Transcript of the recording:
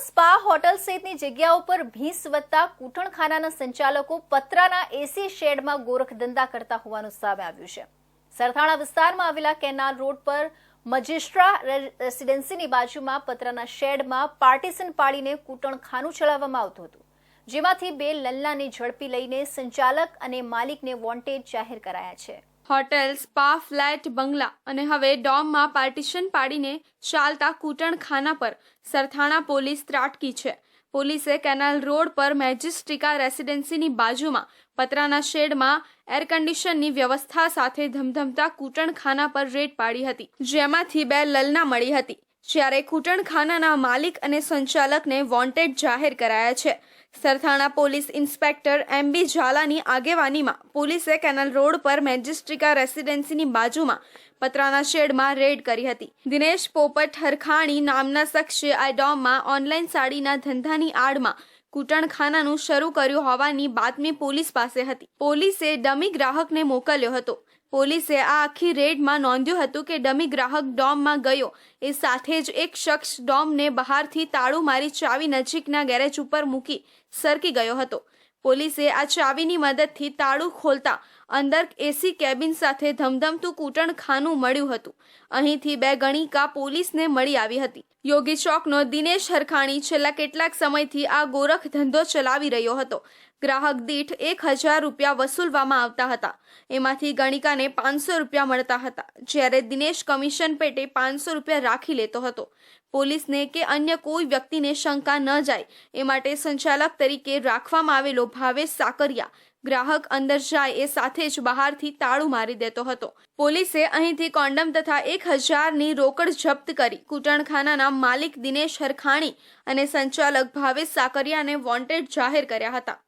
Spa hotel સહિતની જગ્યાઓ પર ભીંસ વધતા કૂટણખાનાના સંચાલકો પતરાના એસી શેડમાં ગોરખધંધા કરતા હોવાનું સામે આવ્યું છે. સરથાણા વિસ્તારમાં આવેલા કેનાલ રોડ પર મજિસ્ટ્રા રેસિડેન્સીની બાજુમાં પતરાના શેડમાં પાર્ટીશન પાડીને કૂટણખાનું ચલાવવામાં આવતું હતું, જેમાંથી બે લલ્લાને ઝડપી લઈને સંચાલક અને માલિકને વોન્ટેડ જાહેર કરાયા છે. હોટેલ, સ્પા, ફ્લેટ, બંગલા અને હવે ડોમમાં પાર્ટીશન પાડીને ચાલતા કૂટણખાના પર સરથાણા પોલીસ ત્રાટકી છે. પોલીસે કેનાલ રોડ પર મેજિસ્ટ્રિકા રેસિડેન્સીની બાજુમાં પતરાના શેડમાં એર કન્ડિશનની વ્યવસ્થા સાથે ધમધમતા કૂટણખાના પર રેડ પાડી હતી, જેમાંથી બે લલના મળી હતી. જ્યારે કૂટણખાનાના માલિક અને સંચાલકને વોન્ટેડ જાહેર કરાયા છે Sarthana police inspector M B ઝાલાની આગેવાનીમાં પોલીસે કેનલ રોડ પર મેજિસ્ટ્રિકા રેસિડેન્સીની બાજુમાં પતરાના શેડમાં રેડ કરી હતી. દિનેશ પોપટ હરખાણી નામના શખ્સે આ ડોમમાં ઓનલાઈન સાડીના ધંધાની આડમાં કૂટણખાનાનું શરૂ કર્યું હોવાની બાતમી પોલીસ પાસે હતી. પોલીસે ડમી ગ્રાહકને મોકલ્યો હતો. પોલીસે આ આખી રેડમાં નોંધ્યું હતું કે ડમી ગ્રાહક ડોમમાં ગયો. એ સાથે જ એક શખ્સ ડોમને બહારથી તાળું મારી ચાવી નજીકના ગેરેજ ઉપર મૂકી સરકી ગયો હતો. પોલીસે આ ચાવીની મદદથી તાળું ખોલતા અંદર એસી કેબિન સાથે ધમધમતું કૂટણખાનું મળ્યું હતું. અહીંથી બે ગણિકા પોલીસને મળી આવી હતી. યોગી ચોકનો દિનેશ હરખાણી છેલ્લા કેટલાક સમયથી આ ગોરખ ધંધો ચલાવી રહ્યો હતો. ગ્રાહક દીઠ એક હજાર રૂપિયા વસૂલવામાં આવતા હતા. એમાંથી ગણિકાને પાંચસો રૂપિયા મળતા હતા. જ્યારે દિનેશ કમિશન પેટે પાંચસો રૂપિયા રાખી લેતો હતો. પોલીસને કે અન્ય કોઈ વ્યક્તિને શંકા ન જાય. એ માટે સંચાલક તરીકે રાખવામાં આવેલો ભાવેશ સાકરિયા ગ્રાહક અંદર જાય એ સાથે જ બહારથી તાળું મારી દેતો હતો. પોલીસે અહીંથી કોન્ડમ તથા એક હજારની રોકડ જપ્ત કરી કૂટણખાનાના માલિક દિનેશ હરખાણી અને સંચાલક ભાવેશ સાકરિયાને વોન્ટેડ જાહેર કર્યા હતા.